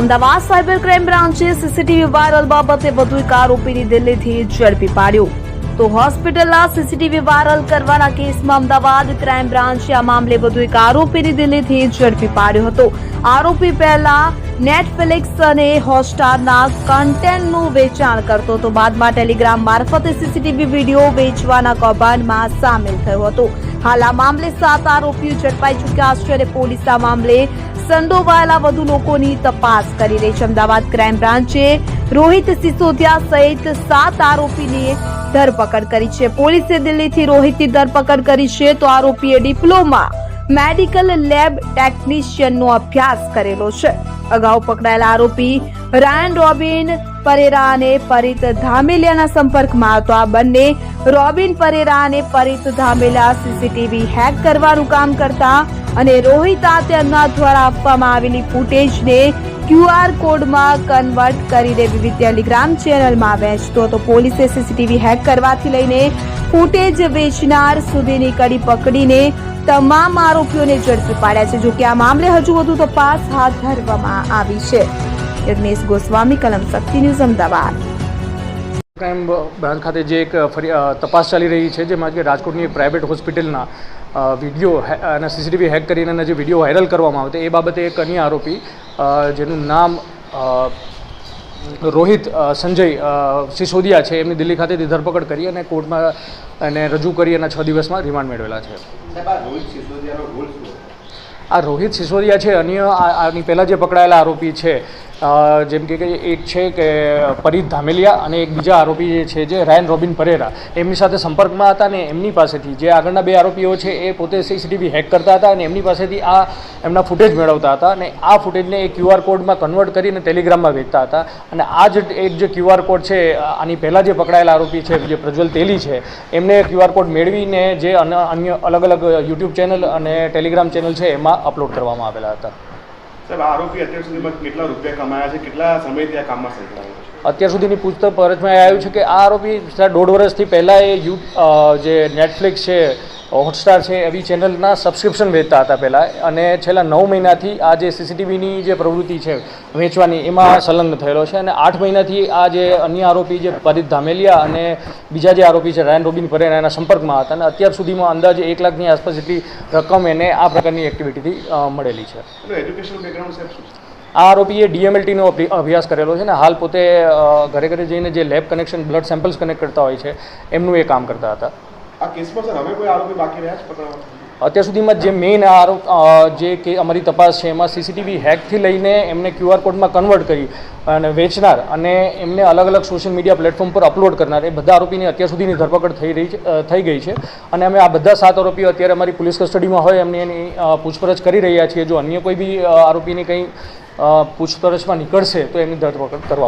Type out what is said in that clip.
Ahmedabad cyber crime બ્રાન્ચે CCTV viral બાબતે વધુ એક આરોપીની દિલ્હીથી ઝડપી પાડ્યો. તો હોસ્પિટલના સીસીટીવી વાયરલ કરવાના કેસમાં અમદાવાદ ક્રાઇમ બ્રાન્ચે આ મામલે વધુ એક આરોપીની દિલ્હીથી ઝડપી પાડ્યો હતો. આરોપી પહેલા નેટફ્લિક્સ અને હોટસ્ટારના કન્ટેન્ટનું વેચાણ કરતો હતો. બાદમાં ટેલિગ્રામ મારફતે સીસીટીવી વીડિયો વેચવાના કૌભાંડમાં સામેલ થયો હતો. હાલ આ મામલે સાત આરોપીઓ ઝડપાઈ ચૂક્યા છે અને પોલીસ આ મામલે સંડોવાયેલા વધુ લોકોની તપાસ કરી રહી છે. અમદાવાદ ક્રાઇમ બ્રાન્ચે રોહિત સિસોદિયા સહિત સાત આરોપીની ધરપકડ કરી છે. પોલીસે દિલ્હીથી રોહિતની ધરપકડ કરી છે તો આરોપીએ ડિપ્લોમા મેડિકલ લેબ ટેકનિશિયનનો અભ્યાસ કરેલો છે. અગાઉ પકડાયેલા આરોપી રાયન રોબિન પરેરા અને પરિત ધામેલિયાના સંપર્કમાં હતો. આ બંને રોબિન પરેરા અને પરિત ધામેલા સીસીટીવી હેક કરવાનું કામ કરતા અને રોહિત તેમના દ્વારા આપવામાં આવેલી ફૂટેજને ક્યુઆર કોડમાં કન્વર્ટ કરીને વિવિધ ટેલિગ્રામ ચેનલમાં વેચતો હતો. પોલીસે સીસીટીવી હેક કરવાથી લઈને ફૂટેજ વેચનાર સુધીની કડી પકડીને તમામ આરોપીઓને ઝડપી પાડ્યા છે. જોકે આ મામલે હજુ વધુ તપાસ હાથ ધરવામાં આવી છે. Yagnesh Goswami, Kalam Shakti news, Ahmedabad. Crime branch ખાતે જે એક તપાસ ચાલી રહી છે, જેમાં કે રાજકોટની પ્રાઇવેટ હોસ્પિટલના વીડિયો અને સીસીટીવી હેક કરીને એના જે વીડિયો વાયરલ કરવામાં આવે એ બાબતે એક અન્ય આરોપી જેનું નામ રોહિત સંજય સિસોદિયા છે. એમની દિલ્હી ખાતેથી ધરપકડ કરી અને કોર્ટમાં એને રજૂ કરી અને છ દિવસમાં રિમાન્ડ મેળવેલા છે. આ રોહિત સિસોદિયા છે અન્ય આની પહેલાં જે પકડાયેલા આરોપી છે જેમ કે એક છે કે પરીત ધામેલિયા અને એક બીજા આરોપી જે છે જે રાયન રોબિન પરેરા. એમની સાથે સંપર્કમાં હતા અને એમની પાસેથી જે આગળના બે આરોપીઓ છે એ પોતે સીસીટીવી હેક કરતા હતા અને એમની પાસેથી આ એમના ફૂટેજ મેળવતા હતા અને આ ફૂટેજને એ ક્યુઆર કોડમાં કન્વર્ટ કરીને ટેલિગ્રામમાં વેચતા હતા. અને આ જ એક જે ક્યુઆર કોડ છે, આની પહેલાં જે પકડાયેલા આરોપી છે, જે પ્રજ્વલ તેલી છે, એમને ક્યુઆર કોડ મેળવીને જે અન્ય અલગ અલગ યુટ્યુબ ચેનલ અને ટેલિગ્રામ ચેનલ છે એમાં અપલોડ કરવામાં આવેલા હતા. સાહેબ આરોપી અત્યાર સુધીમાં કેટલા રૂપિયા કમાયા છે? કેટલા સમયથી આ કામમાં સંકળાયેલો છે? અત્યાર સુધીની પૂછપરછમાં એ આવ્યું છે કે આ આરોપી દોઢ વર્ષથી પહેલાં એ યુ જે નેટફ્લિક્સ છે હોટસ્ટાર છે એવી ચેનલના સબસ્ક્રિપ્શન વેચતા હતા પહેલાં. અને છેલ્લા નવ મહિનાથી આ જે સીસીટીવીની જે પ્રવૃત્તિ છે વેચવાની એમાં સંલગ્ન થયેલો છે. અને આઠ મહિનાથી આ જે અન્ય આરોપી જે પરિત ધામેલિયા અને બીજા જે આરોપી છે રાયન રોબિન પરેરા એના સંપર્કમાં હતા. અને અત્યાર સુધીમાં અંદાજે એક લાખની આસપાસ જેટલી રકમ એને આ પ્રકારની એક્ટિવિટીથી મળેલી છે. બેકગ્રાઉન્ડ આ આરોપીએ ડીએમએલટીનો અભ્યાસ કરેલો છે ને હાલ પોતે ઘરે ઘરે જઈને જે lab connection blood samples connect કરતા હોય છે એમનું એ કામ કરતા હતા. અત્યાર સુધીમાં જે મેઇન આરોપ જે કે અમારી તપાસ છે, એમાં સીસીટીવી હેકથી લઈને એમને ક્યુઆર કોડમાં કન્વર્ટ કરી અને વેચનાર અને એમને અલગ અલગ સોશિયલ મીડિયા પ્લેટફોર્મ પર અપલોડ કરનાર, એ બધા આરોપીની અત્યાર સુધીની ધરપકડ થઈ રહી થઈ ગઈ છે. અને અમે આ બધા સાત આરોપીઓ અત્યારે અમારી પોલીસ કસ્ટડીમાં હોય, એમની એની પૂછપરછ કરી રહ્યા છીએ. જો અન્ય કોઈ બી આરોપીની કંઈ પૂછપરછમાં નીકળશે, તો એમની ધરપકડ કરવા